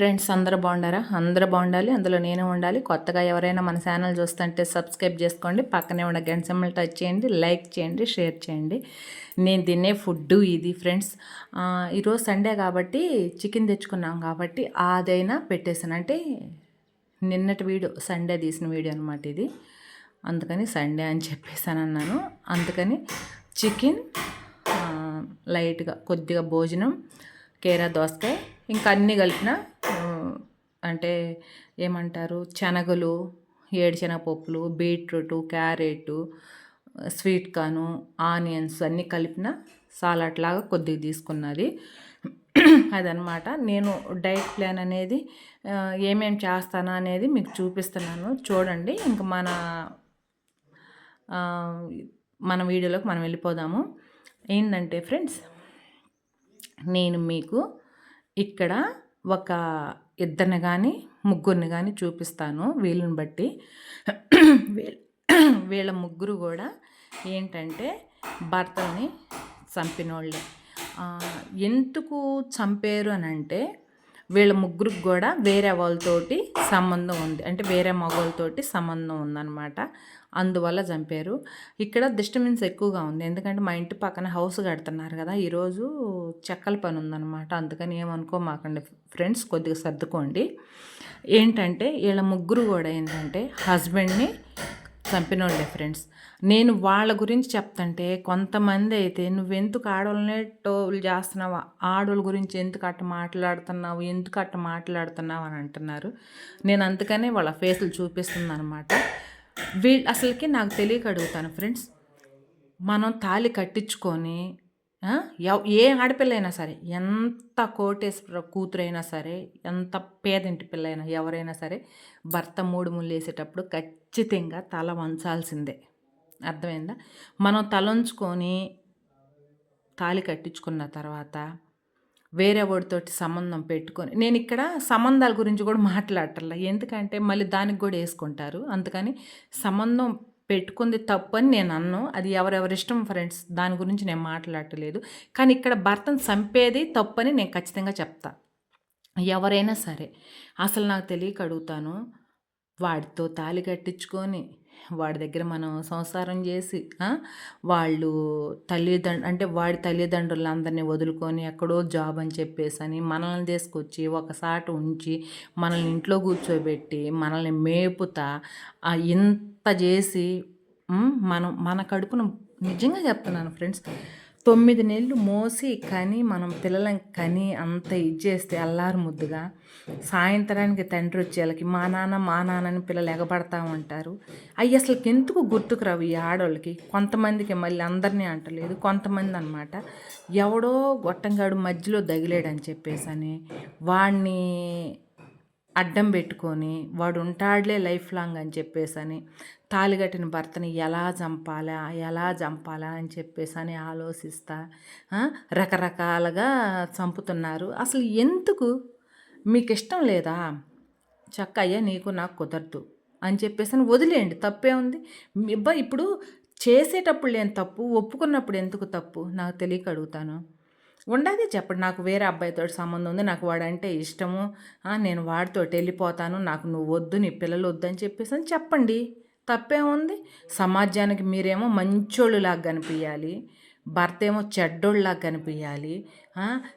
Friends అందరూ బాగుండారా? అందరూ బాగుండాలి. అందులో నేను ఉండాలి. కొత్తగా ఎవరైనా మన ఛానల్ చూస్తుంటే సబ్స్క్రైబ్ చేసుకోండి. పక్కనే ఉన్న గంట సింబల్ టచ్ చేయండి. లైక్ చేయండి. షేర్ చేయండి. నేను తినే ఫుడ్ ఇది ఫ్రెండ్స్. ఈరోజు సండే కాబట్టి చికెన్ తెచ్చుకున్నాం కాబట్టి అదైనా పెట్టేసాను అంటే నిన్నటి వీడియో సండే తీసిన వీడియో అనమాట ఇది. అందుకని సండే అని చెప్పేసాను అన్నాను. అందుకని చికెన్ లైట్గా కొద్దిగా భోజనం కేరా దోసకాయ ఇంకా అన్నీ కలిపిన అంటే ఏమంటారు? శనగలు ఏడుశనగపప్పులు beetroot carrot sweet corn onions అన్నీ కలిపిన సాలాడ్ లాగా కొద్దిగా తీసుకున్నది. అదనమాట నేను డైట్ ప్లాన్ అనేది ఏమేమి చేస్తానా చేస్తాను అనేది మీకు చూపిస్తున్నాను. చూడండి. ఇంక మన మన వీడియోలోకి మనం వెళ్ళిపోదాము. ఏంటంటే ఫ్రెండ్స్ నేను మీకు ఇక్కడ ఒక ఇద్దరిని కానీ ముగ్గురిని కానీ చూపిస్తాను వీళ్ళని బట్టి. వీళ్ళ ముగ్గురు కూడా ఏంటంటే భర్తల్ని చంపినోళ్ళే. ఎందుకు చంపారు అని అంటే వీళ్ళ ముగ్గురికి కూడా వేరే వాళ్ళతోటి సంబంధం ఉంది. అంటే వేరే మగవాళ్ళతోటి సంబంధం ఉందన్నమాట. అందువల్ల చంపారు. ఇక్కడ డిస్టర్బెన్స్ ఎక్కువగా ఉంది. ఎందుకంటే మా ఇంటి పక్కన హౌస్ కడుతున్నారు కదా ఈరోజు చెక్కల పని ఉందన్నమాట. అందుకని ఏమనుకోమాకండి ఫ్రెండ్స్ కొద్దిగా సర్దుకోండి. ఏంటంటే వీళ్ళ ముగ్గురు కూడా ఏంటంటే హస్బెండ్ని చంపినోళ్ళే ఫ్రెండ్స్ నేను వాళ్ళ గురించి చెప్తుంటే కొంతమంది అయితే నువ్వెందుకు ఆడవాళ్ళనే టోల్ చేస్తున్నావు? ఆడవాళ్ళ గురించి ఎందుకు అట్ట మాట్లాడుతున్నావు? ఎందుకు అట్ట మాట్లాడుతున్నావు అని అంటున్నారు. నేను అందుకనే వాళ్ళ ఫేసులు చూపిస్తుంది అనమాట వీళ్ళు అసలుకి నాకు తెలియక అడుగుతాను ఫ్రెండ్స్ మనం తాళి కట్టించుకొని ఏ ఆడపిల్ల అయినా సరే ఎంత కోటేశ్వర కూతురైనా సరే ఎంత పేదింటి పిల్లైనా ఎవరైనా సరే భర్త మూడు ముళ్ళు వేసేటప్పుడు ఖచ్చితంగా తల వంచాల్సిందే. అర్థమైందా? మనం తలంచుకొని తాళి కట్టించుకున్న తర్వాత వేరే వాడితోటి సంబంధం పెట్టుకొని నేను ఇక్కడ సంబంధాల గురించి కూడా మాట్లాడటల్లా ఎందుకంటే మళ్ళీ దానికి కూడా వేసుకుంటారు. అందుకని సంబంధం పెట్టుకుంది తప్పు అని నేను అన్ను. అది ఎవరెవరి ఇష్టం ఫ్రెండ్స్ దాని గురించి నేను మాట్లాడలేదు. కానీ ఇక్కడ భర్తను చంపేది తప్పని నేను ఖచ్చితంగా చెప్తా. ఎవరైనా సరే అసలు నాకు తెలియక అడుగుతాను. వాడితో తాళి కట్టించుకొని వాడి దగ్గర మనం సంసారం చేసి వాళ్ళు తల్లిదండ్రు అంటే వాడి తల్లిదండ్రులందరినీ వదులుకొని ఎక్కడో జాబ్ అని చెప్పేసి అని మనల్ని తీసుకొచ్చి ఒకసారి ఉంచి మనల్ని ఇంట్లో కూర్చోబెట్టి మనల్ని మేపుతా ఆ, ఇంత చేసి మనం మన కడుపును నిజంగా చెప్తున్నాను ఫ్రెండ్స్ తొమ్మిది నెలలు మోసి కని మనం పిల్లలని కని అంత ఇచ్చేస్తే అల్లారు ముద్దుగా సాయంత్రానికి తండ్రి వచ్చేళ్ళకి మా నాన్న మా నాన్నని పిల్లలు ఎగబడతా ఉంటారు. అవి అసలు ఎందుకు గుర్తుకు రావు ఈ ఆడవాళ్ళకి కొంతమందికి మళ్ళీ అందరినీ అంటలేదు కొంతమంది అనమాట ఎవడో గొట్టంగాడు మధ్యలో దగిలేడని చెప్పేసి అని వాడిని అడ్డం పెట్టుకొని వాడు ఉంటాడులే లైఫ్ లాంగ్ అని చెప్పేసి అని తాలిగట్టిన భర్తని ఎలా చంపాలా ఎలా చంపాలా అని చెప్పేసి అని ఆలోచిస్తా రకరకాలుగా చంపుతున్నారు. అసలు ఎందుకు? మీకు ఇష్టం లేదా? చక్క అయ్యా నీకు నాకు కుదరదు అని చెప్పేసి అని వదిలేయండి. తప్పే ఉంది. ఇబ్బా ఇప్పుడు చేసేటప్పుడు లేని తప్పు ఒప్పుకున్నప్పుడు ఎందుకు తప్పు? నాకు తెలియక అడుగుతాను. ఉండదే చెప్పండి. నాకు వేరే అబ్బాయితో సంబంధం ఉంది. నాకు వాడంటే ఇష్టము. నేను వాడితో వెళ్ళిపోతాను. నాకు నువ్వు వద్దు నీ పిల్లలు వద్దు అని చెప్పేసి అని చెప్పండి. తప్పేముంది సమాజానికి మీరేమో మంచోళ్ళులాగా కనిపించాలి భర్త ఏమో చెడ్డోళ్ళలాగా కనిపించాలి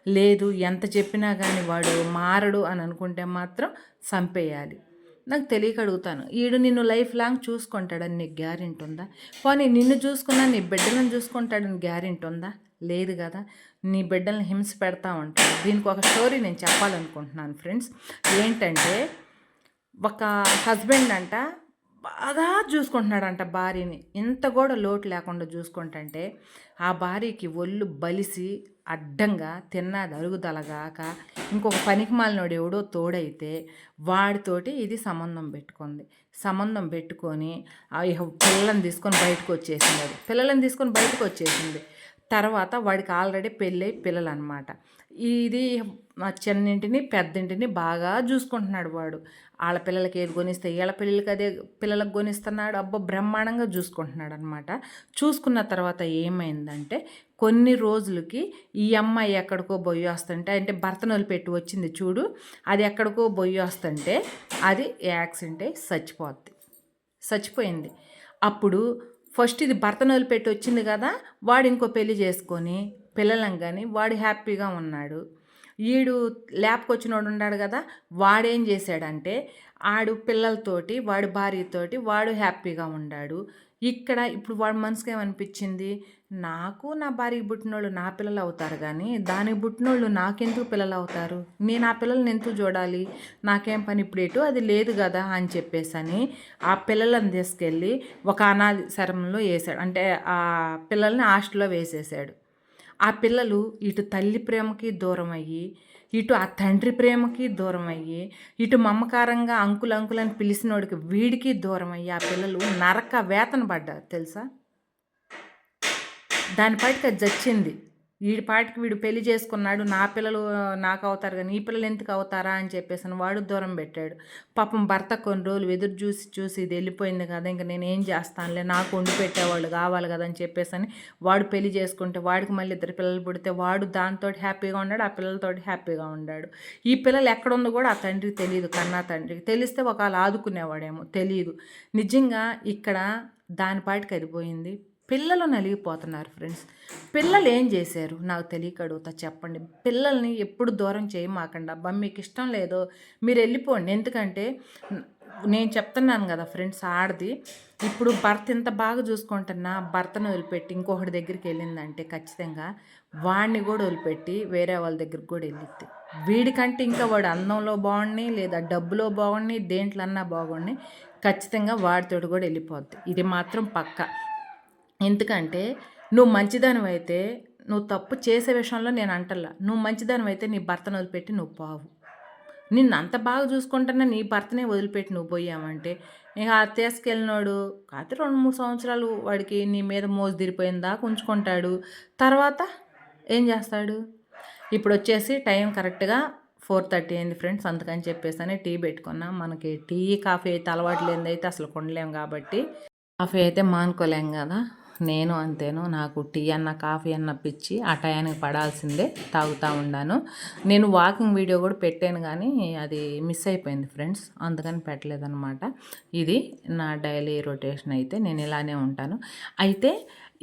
లేదు ఎంత చెప్పినా కానీ వాడు మారడు అని అనుకుంటే మాత్రం చంపేయాలి. నాకు తెలియక అడుగుతాను. ఈడు నిన్ను లైఫ్ లాంగ్ చూసుకుంటాడని నీకు గ్యారెంటీ ఉందా? పోనీ నిన్ను చూసుకున్నా నీ బిడ్డలను చూసుకుంటాడని గ్యారెంటీ ఉందా? లేదు కదా? నీ బిడ్డల్ని హింస పెడతా ఉంటాను దీనికి ఒక స్టోరీ నేను చెప్పాలనుకుంటున్నాను ఫ్రెండ్స్. ఏంటంటే ఒక హస్బెండ్ అంట బాగా చూసుకుంటున్నాడంట భార్యని. ఇంత కూడా లోటు లేకుండా చూసుకుంటుంటే ఆ భార్యకి ఒళ్ళు బలిసి అడ్డంగా తిన్నది అరుగుదలగాక ఇంకొక పనికి మాలినోడు ఎవడో తోడైతే వాడితోటి ఇది సంబంధం పెట్టుకుంది. సంబంధం పెట్టుకొని పిల్లలను తీసుకొని బయటకు వచ్చేసింది అది. పిల్లలను తీసుకొని బయటకు వచ్చేసింది. తర్వాత వాడికి ఆల్రెడీ పెళ్ళై పిల్లలు అనమాట ఇది చిన్నింటిని పెద్దింటిని బాగా చూసుకుంటున్నాడు వాడు. వాళ్ళ పిల్లలకి ఏది కొనిస్తే వీళ్ళ పిల్లలకి అదే పిల్లలకు కొనిస్తున్నాడు. అబ్బో బ్రహ్మాండంగా చూసుకుంటున్నాడు అనమాట చూసుకున్న తర్వాత ఏమైందంటే కొన్ని రోజులకి ఈ అమ్మాయి ఎక్కడికో బొయ్యి వస్తుంటే అంటే భర్తను పెట్టి వచ్చింది చూడు అది ఎక్కడికో బొయ్యి వస్తుంటే అది యాక్సిడెంట్ అయి చచ్చిపోద్ది. చచ్చిపోయింది. అప్పుడు ఫస్ట్ ఇది భర్తను వదిలిపెట్టి వచ్చింది కదా వాడు ఇంకో పెళ్ళి చేసుకొని పిల్లలం కానీ వాడు హ్యాపీగా ఉన్నాడు. ఈడు ల్యాబ్కి ఉన్నాడు కదా వాడేం చేశాడంటే ఆడు పిల్లలతోటి వాడు భార్యతోటి వాడు హ్యాపీగా ఉన్నాడు ఇక్కడ ఇప్పుడు వాడు మనసుకి ఏమనిపించింది? నాకు నా భార్యకి పుట్టినోళ్ళు నా పిల్లలు అవుతారు కానీ దానికి పుట్టినోళ్ళు నాకెందుకు పిల్లలు అవుతారు? నేను ఆ పిల్లల్ని ఎందుకు చూడాలి? నాకేం పని ఇప్పుడు ఎటు? అది లేదు కదా అని చెప్పేసి అని ఆ పిల్లలను తీసుకెళ్ళి ఒక అనాథ శరంలో వేసాడు. అంటే ఆ పిల్లల్ని హాస్టల్లో వేసేసాడు. ఆ పిల్లలు ఇటు తల్లి ప్రేమకి దూరం అయ్యి ఇటు ఆ తండ్రి ప్రేమకి దూరం అయ్యి ఇటు మమకారంగా అంకులు అంకులని పిలిచినోడికి వీడికి దూరం అయ్యి ఆ పిల్లలు నరక వేతన పడ్డారు తెలుసా? దానిపాటికి అది జచ్చింది. వీడి పాటికి వీడు పెళ్ళి చేసుకున్నాడు నా పిల్లలు నాకు అవుతారు కానీ ఈ పిల్లలు ఎందుకు అవుతారా అని చెప్పేసి వాడు దూరం పెట్టాడు. పాపం భర్త కొన్ని రోజులు ఎదురు చూసి చూసి ఇది వెళ్ళిపోయింది కదా ఇంకా నేను ఏం చేస్తానులే నాకు వండి పెట్టేవాళ్ళు కావాలి కదా అని చెప్పేసి అని వాడు పెళ్ళి చేసుకుంటే వాడికి మళ్ళీ ఇద్దరు పిల్లలు పుడితే వాడు దాంతో హ్యాపీగా ఉన్నాడు ఆ పిల్లలతో హ్యాపీగా ఉన్నాడు ఈ పిల్లలు ఎక్కడుందో కూడా ఆ తండ్రికి తెలియదు కన్నా తండ్రికి. తెలిస్తే ఒకవేళ ఆదుకునేవాడేమో తెలియదు నిజంగా ఇక్కడ దానిపాటికి అది పోయింది. పిల్లలు నలిగిపోతున్నారు ఫ్రెండ్స్ పిల్లలు ఏం చేశారు? నాకు తెలియక అడుగుతా చెప్పండి. పిల్లల్ని ఎప్పుడు దూరం చేయమాకండి. అబ్బా మీకు ఇష్టం లేదో. మీరు వెళ్ళిపోండి. ఎందుకంటే నేను చెప్తున్నాను కదా ఫ్రెండ్స్ ఆడది. ఇప్పుడు భర్త ఇంత బాగా చూసుకుంటున్నా భర్తను వదిలిపెట్టి ఇంకొకటి దగ్గరికి వెళ్ళిందంటే ఖచ్చితంగా వాడిని కూడా వదిలిపెట్టి వేరే వాళ్ళ దగ్గరికి కూడా వెళ్ళిద్ది. వీడికంటే ఇంకా వాడు అందంలో బాగుండి లేదా డబ్బులో బాగుండి దేంట్లో అన్నా బాగుండి ఖచ్చితంగా వాడితోటి కూడా వెళ్ళిపోద్ది. ఇది మాత్రం పక్క. ఎందుకంటే నువ్వు మంచిదానివి అయితే నువ్వు తప్పు చేసే విషయంలో నేను అంటల్లా నువ్వు మంచిదానివి అయితే నీ భర్తను వదిలిపెట్టి నువ్వు పావు. నిన్ను అంత బాగా చూసుకుంటున్నా నీ భర్తనే వదిలిపెట్టి నువ్వు పోయావంటే ఇక ఆ తీసుకెళ్ళినాడు కాకపోతే రెండు మూడు సంవత్సరాలు వాడికి నీ మీద మోజు తిరిపోయిందా ఉంచుకుంటాడు. తర్వాత ఏం చేస్తాడు? ఇప్పుడు వచ్చేసి టైం కరెక్ట్గా ఫోర్ థర్టీ అయింది ఫ్రెండ్స్ అందుకని చెప్పేసి టీ పెట్టుకున్నా. మనకి టీ కాఫీ అయితే అలవాటు లేనిదైతే అసలు కొనలేము కాబట్టి కాఫీ అయితే మానుకోలేం కదా. నేను అంతేను నాకు టీ అన్న కాఫీ అన్న పిచ్చి ఆ టయానికి పడాల్సిందే తాగుతూ ఉన్నాను నేను వాకింగ్ వీడియో కూడా పెట్టాను కానీ అది మిస్ అయిపోయింది ఫ్రెండ్స్ అందుకని పెట్టలేదన్నమాట. ఇది నా డైలీ రొటేషన్ అయితే నేను ఇలానే ఉంటాను. అయితే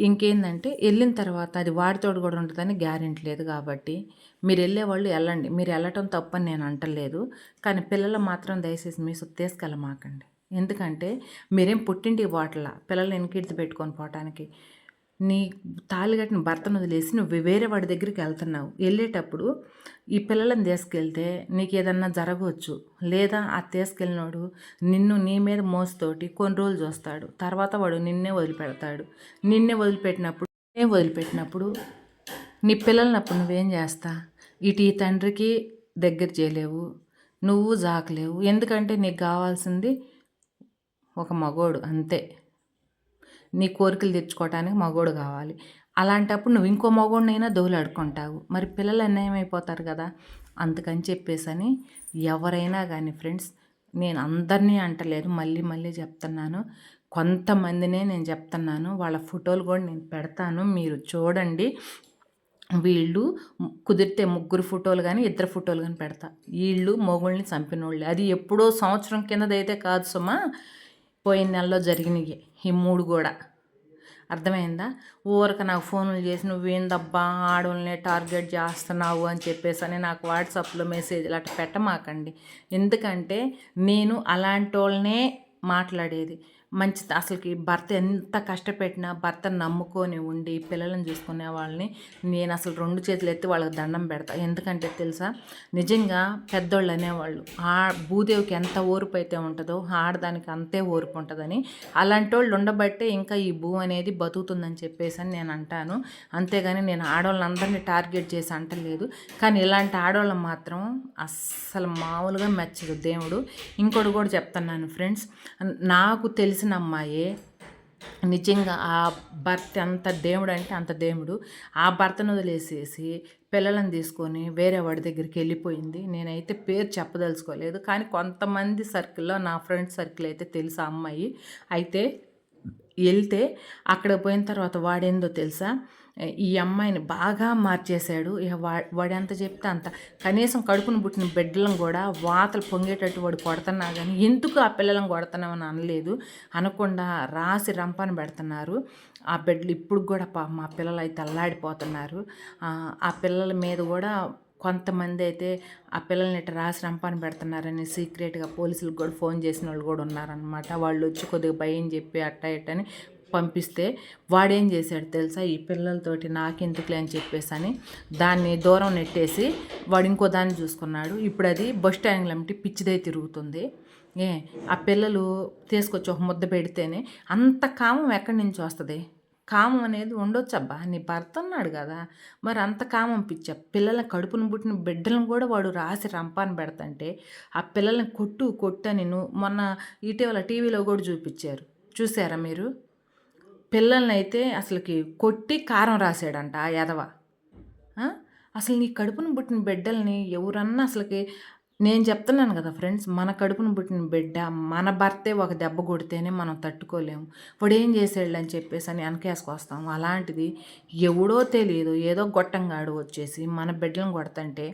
ఇంకేందంటే వెళ్ళిన తర్వాత అది వాడితోడు కూడా ఉంటుందని గ్యారెంటీ లేదు కాబట్టి మీరు వెళ్ళేవాళ్ళు వెళ్ళండి. మీరు వెళ్ళటం తప్పని నేను అంటలేదు కానీ పిల్లలు మాత్రం దయచేసి మీ తీసుకెళ్ళమాకండి ఎందుకంటే మీరేం పుట్టింటికి పోవట్లా పిల్లల్ని వెనకిడితి పెట్టుకొని పోవటానికి? నీ తాళిగట్టిన భర్తను వదిలేసి నువ్వు వేరే వాడి దగ్గరికి వెళ్తున్నావు. వెళ్ళేటప్పుడు ఈ పిల్లలను తీసుకెళ్తే నీకు ఏదన్నా జరగవచ్చు. లేదా ఆ తీసుకెళ్ళినోడు నిన్ను నీ మీద మోసతోటి కొన్ని రోజులు చూస్తాడు. తర్వాత వాడు నిన్నే వదిలిపెడతాడు. నిన్నే వదిలిపెట్టినప్పుడు నేను వదిలిపెట్టినప్పుడు నీ పిల్లలనప్పుడు నువ్వేం చేస్తా? ఇటు ఈ తండ్రికి దగ్గర చేయలేవు. నువ్వు జాకలేవు. ఎందుకంటే నీకు కావాల్సింది ఒక మగోడు అంతే. నీ కోరికలు తెచ్చుకోవటానికి మగోడు కావాలి. అలాంటప్పుడు నువ్వు ఇంకో మగోడినైనా దోలాడుకుంటావు మరి పిల్లలు అన్యాయమైపోతారు కదా. అందుకని చెప్పేసని ఎవరైనా కానీ ఫ్రెండ్స్ నేను అందరినీ అంటలేదు మళ్ళీ మళ్ళీ చెప్తున్నాను. కొంతమందినే నేను చెప్తున్నాను. వాళ్ళ ఫోటోలు కూడా నేను పెడతాను. మీరు చూడండి. వీళ్ళు కుదిరితే ముగ్గురు ఫోటోలు కానీ ఇద్దరు ఫోటోలు కానీ పెడతా. వీళ్ళు మొగుల్ని చంపిన వాళ్ళు అది ఎప్పుడో సంవత్సరం కిందదైతే కాదు సుమా. పోయిన నెలలో జరిగినాయి ఈ మూడు కూడా. అర్థమైందా? ఊరక నాకు ఫోన్లు చేసి నువ్వేందబ్బా ఆడవాళ్ళని టార్గెట్ చేస్తున్నావు అని చెప్పేసి అని నాకు వాట్సాప్లో మెసేజ్లు అట్లా పెట్టమాకండి. ఎందుకంటే నేను అలాంటి వాళ్ళనే మాట్లాడేది. మంచి అసలుకి భర్త ఎంత కష్టపెట్టినా భర్త నమ్ముకొని ఉండి పిల్లలను చూసుకునే వాళ్ళని నేను అసలు రెండు చేతులు ఎత్తి వాళ్ళకి దండం పెడతా. ఎందుకంటే తెలుసా? నిజంగా పెద్దోళ్ళు అనేవాళ్ళు ఆ భూదేవికి ఎంత ఓర్పు అయితే ఉంటుందో ఆడదానికి అంతే ఓర్పు ఉంటుందని అలాంటి వాళ్ళు ఉండబట్టే ఇంకా ఈ భూ అనేది బతుకుతుందని చెప్పేసి అని నేను అంటాను. అంతేగాని నేను ఆడవాళ్ళందరినీ టార్గెట్ చేసి అంటలేదు. కానీ ఇలాంటి ఆడవాళ్ళని మాత్రం అస్సలు మామూలుగా మెచ్చదు దేవుడు. ఇంకోటి కూడా చెప్తున్నాను ఫ్రెండ్స్ నాకు తెలిసి తెలిసిన అమ్మాయే నిజంగా ఆ భర్త అంత దేవుడు అంటే అంత దేవుడు. ఆ భర్తను వదిలేసేసి పిల్లలను తీసుకొని వేరే వాడి దగ్గరికి వెళ్ళిపోయింది. నేనైతే పేరు చెప్పదలుచుకోలేదు. కానీ కొంతమంది సర్కిల్లో నా ఫ్రెండ్ సర్కిల్ అయితే తెలుసు అమ్మాయి? అయితే వెళ్తే అక్కడ పోయిన తర్వాత వాడేందో తెలుసా? ఈ అమ్మాయిని బాగా మార్చేశాడు. ఇక వా వాడు ఎంత చెప్తే అంత. కనీసం కడుపును పుట్టిన బిడ్డలను కూడా వాతలు పొంగేటట్టు వాడు కొడుతున్నా కానీ ఎందుకు ఆ పిల్లలను కొడుతున్నామని అనలేదు. అనకుండా రాసి రంపాన పెడుతున్నారు. ఆ బిడ్డలు ఇప్పుడు కూడా పా మా పిల్లలు అయితే అల్లాడిపోతున్నారు. ఆ పిల్లల మీద కూడా కొంతమంది అయితే ఆ పిల్లల్ని ఇట్లా రాసి రంపాన పెడుతున్నారని సీక్రెట్గా పోలీసులకు కూడా ఫోన్ చేసిన వాళ్ళు కూడా ఉన్నారనమాట వాళ్ళు వచ్చి కొద్దిగా భయం చెప్పి అట్ట ఇట్టని పంపిస్తే వాడేం చేశాడు తెలుసా? ఈ పిల్లలతోటి నాకెందుకులే అని చెప్పేసి అని దాన్ని దూరం నెట్టేసి వాడు ఇంకో దాన్ని చూసుకున్నాడు. ఇప్పుడు అది బస్ స్టాండ్ లమ్టి పిచ్చిదై తిరుగుతుంది. ఏ ఆ పిల్లలు తీసుకొచ్చి ఒక ముద్ద పెడితేనే అంత కామం ఎక్కడి నుంచి వస్తుంది? కామం అనేది ఉండొచ్చబ్బా నీ భర్త ఉన్నాడు కదా. మరి అంత కామం పిచ్చ పిల్లల కడుపును పుట్టిన బిడ్డలను కూడా వాడు రాసి రంపాన్ని పెడతంటే ఆ పిల్లల్ని కొట్టు కొట్టని నువ్వు మొన్న ఇటీవల టీవీలో కూడా చూపించారు. చూసారా మీరు? పిల్లల్ని అయితే అసలుకి కొట్టి కారం రాశాడంట ఆ ఎదవ అసలు నీ కడుపును పుట్టిన బిడ్డల్ని ఎవరన్నా అసలుకి నేను చెప్తున్నాను కదా ఫ్రెండ్స్ మన కడుపును పుట్టిన బిడ్డ మన భర్తే ఒక దెబ్బ కొడితేనే మనం తట్టుకోలేము. ఇప్పుడు ఏం చేసేళ్ళు అని చెప్పేసి అని వెనకేసుకొస్తాము. అలాంటిది ఎవడో తెలియదు ఏదో గొట్టంగాడు వచ్చేసి మన బిడ్డలను కొడతంటే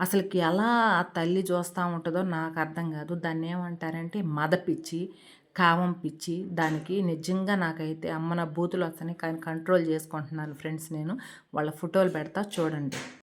అసలుకి ఎలా ఆ తల్లి చూస్తూ ఉంటుందో నాకు అర్థం కాదు. దాన్ని ఏమంటారంటే మదపిచ్చి కామం పిచ్చి దానికి నిజంగా నాకైతే అమ్మ నా బూతులు వస్తాయి కానీ కంట్రోల్ చేసుకుంటున్నాను ఫ్రెండ్స్ నేను. వాళ్ళ ఫోటోలు పెడతా చూడండి.